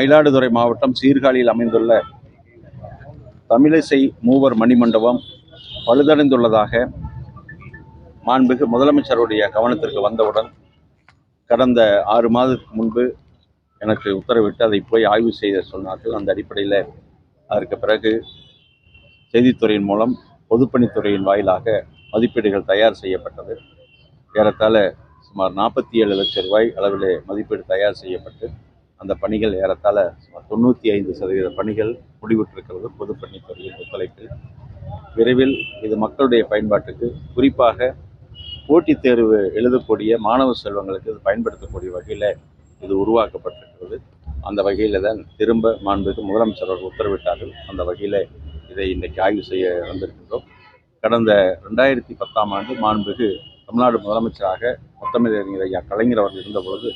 மயிலாடுதுறை மாவட்டம் சீர்காழியில் அமைந்துள்ள தமிழிசை மூவர் மணிமண்டபம் பழுதடைந்துள்ளதாக மாண்புக்கு முதலமைச்சருடைய கவனத்திற்கு வந்தவுடன் கடந்த ஆறு மாதத்துக்கு முன்பு எனக்கு உத்தரவிட்டு அதை போய் ஆய்வு செய்த சொன்னார்கள். அந்த அடிப்படையில் அதற்கு பிறகு செய்தித்துறையின் மூலம் பொதுப்பணித்துறையின் வாயிலாக மதிப்பீடுகள் தயார் செய்யப்பட்டது. ஏறத்தாழ சுமார் நாற்பத்தி ஏழு லட்சம் ரூபாய் அளவிலே மதிப்பீடு தயார் செய்யப்பட்டு அந்த பணிகள் ஏறத்தாழ சுமார் தொண்ணூற்றி ஐந்து சதவீத பணிகள் முடிவுற்றிருக்கிறது. பொதுப்பணித்துறையின் ஒத்துழைப்பில். விரைவில் இது மக்களுடைய பயன்பாட்டுக்கு குறிப்பாக போட்டித் தேர்வு எழுதக்கூடிய மாணவ செல்வங்களுக்கு இது பயன்படுத்தக்கூடிய வகையில் இது உருவாக்கப்பட்டிருக்கிறது. அந்த வகையில் தான் திரும்ப மாண்புக்கு முதலமைச்சர் அவர்கள் உத்தரவிட்டார்கள். அந்த வகையில் இதை இன்றைக்கு ஆய்வு செய்ய வந்திருக்கின்றோம். கடந்த ரெண்டாயிரத்தி பத்தாம் ஆண்டு மாண்புக்கு தமிழ்நாடு முதலமைச்சராக முத்தமிழறிஞர் ஐயா கலைஞர் அவர்கள் இருந்தபொழுது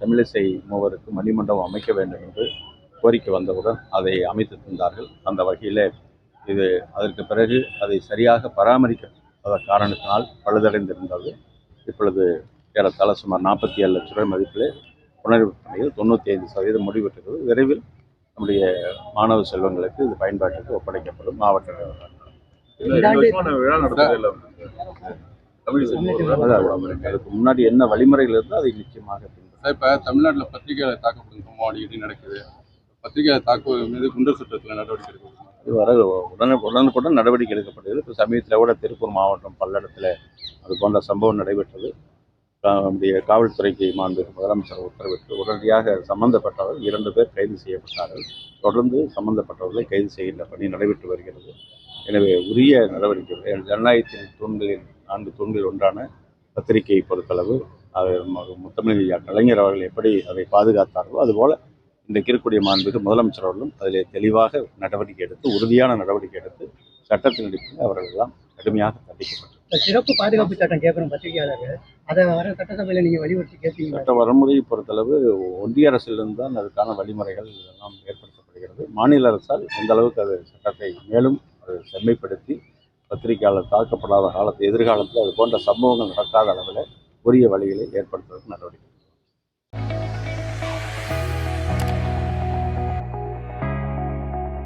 தமிழிசை மூவருக்கு மணிமண்டபம் அமைக்க வேண்டும் என்று கோரிக்கை வந்தவுடன் அதை அமைத்து தந்தார்கள். அந்த வகையில் இது அதற்கு பிறகு அதை சரியாக பராமரிக்காத காரணத்தினால் பழுதடைந்திருந்தது. இப்பொழுது ஏறத்தாழ சுமார் நாற்பத்தி ஏழு லட்ச ரூபாய் மதிப்பில் பணிகள் தொண்ணூற்றி ஐந்து சதவீதம் முடிவெட்டுகிறது விரைவில் நம்முடைய மாணவ செல்வங்களுக்கு இது பயன்பாட்டுக்கு ஒப்படைக்கப்படும் மாவட்ட அதுக்கு முன்னாடி என்ன வழிமுறைகள் இருந்தால் அதை நிச்சயமாக. சார் இப்போ தமிழ்நாட்டில் பத்திரிகையாளர் தாக்கப்படும் சம்பவம் அடிக்கடி நடக்குது? பத்திரிகையாளர் தாக்குவது மீது குண்டர் சட்டத்தில் நடவடிக்கை இது வர உடனே உடனுக்குடன் நடவடிக்கை எடுக்கப்படுகிறது. இப்போ சமீபத்தில் கூட திருப்பூர் மாவட்டம் பல்லடத்தில் அது போன்ற சம்பவம் நடைபெற்றது. நம்முடைய காவல்துறைக்கு மாண்பு முதலமைச்சர் உத்தரவிட்டு உடனடியாக சம்பந்தப்பட்டவர்கள் இரண்டு பேர் கைது செய்யப்பட்டார்கள். தொடர்ந்து சம்பந்தப்பட்டவர்களை கைது செய்கின்ற பணி நடைபெற்று வருகிறது. எனவே உரிய நடவடிக்கைகள் ஜனநாயகத்தின் தூண்களின் நான்கு தூண்களில் ஒன்றான பத்திரிகையை பொறுத்தளவு அது முத்தமிழ் கலைஞர் அவர்கள் எப்படி அதை பாதுகாத்தார்களோ அதுபோல இன்றைக்கு இருக்கக்கூடிய மாண்புக்கு முதலமைச்சர் அவர்களும் அதில் தெளிவாக நடவடிக்கை எடுத்து உறுதியான நடவடிக்கை எடுத்து சட்டத்தின் அடிப்படையில் அவர்கள் எல்லாம் கடுமையாக தண்டிக்கப்பட்டது இந்த சிறப்பு பாதுகாப்பு சட்டம் கேட்கணும் பத்திரிகையாளர்கள். அதை வர சட்டசபையில் நீங்க வலியுறுத்தி கேட்பீங்க சட்ட வரைமுறையை பொறுத்தளவு ஒன்றிய அரசிலிருந்து தான் அதுக்கான வழிமுறைகள் எல்லாம் ஏற்படுத்தப்படுகிறது. மாநில அரசால் எந்த அளவுக்கு அது சட்டத்தை மேலும் அது செம்மைப்படுத்தி பத்திரிகையாளர் தாக்கப்படாத காலத்து எதிர்காலத்தில் அது போன்ற சம்பவங்கள் நடக்காத அளவில் உரிய வழிகளை ஏற்படுத்துவதற்கு நடவடிக்கை